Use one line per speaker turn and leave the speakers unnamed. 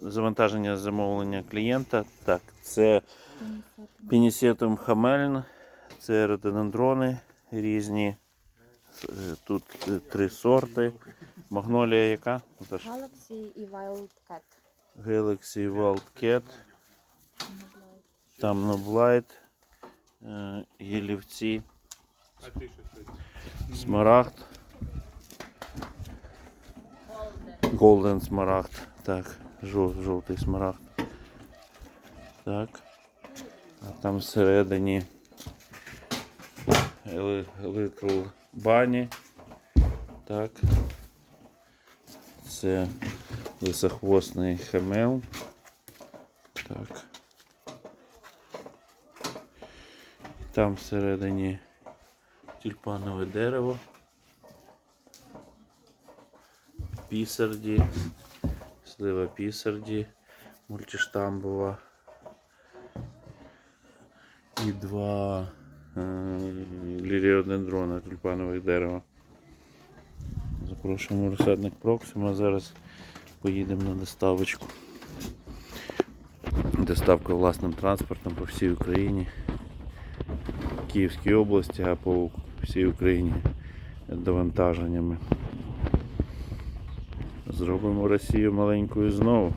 завантаження замовлення клієнта. Так, це пінісетум хамельн, це рододендрони різні. Е, Тут е, три сорти. Магнолія яка?
Galaxy і Wildcat.
Galaxy Wildcat, там Noblight, е, гілівці, смарагд, Golden смарагд, так, жов, жовтий смарагд. Так. А там всередині Little Bunny. Так. Це лисохвостний хемел. Так. Там всередині тюльпанове дерево. Пісарді, слива пісарді, мультиштамбова. І два е, ліріодендрона тюльпанових дерева. Запрошуємо розсадник Проксима. Зараз поїдемо на доставочку. Доставка власним транспортом по всій Україні, Київській області, а по всій Україні довантаженнями. Зробимо Росію маленькою знову.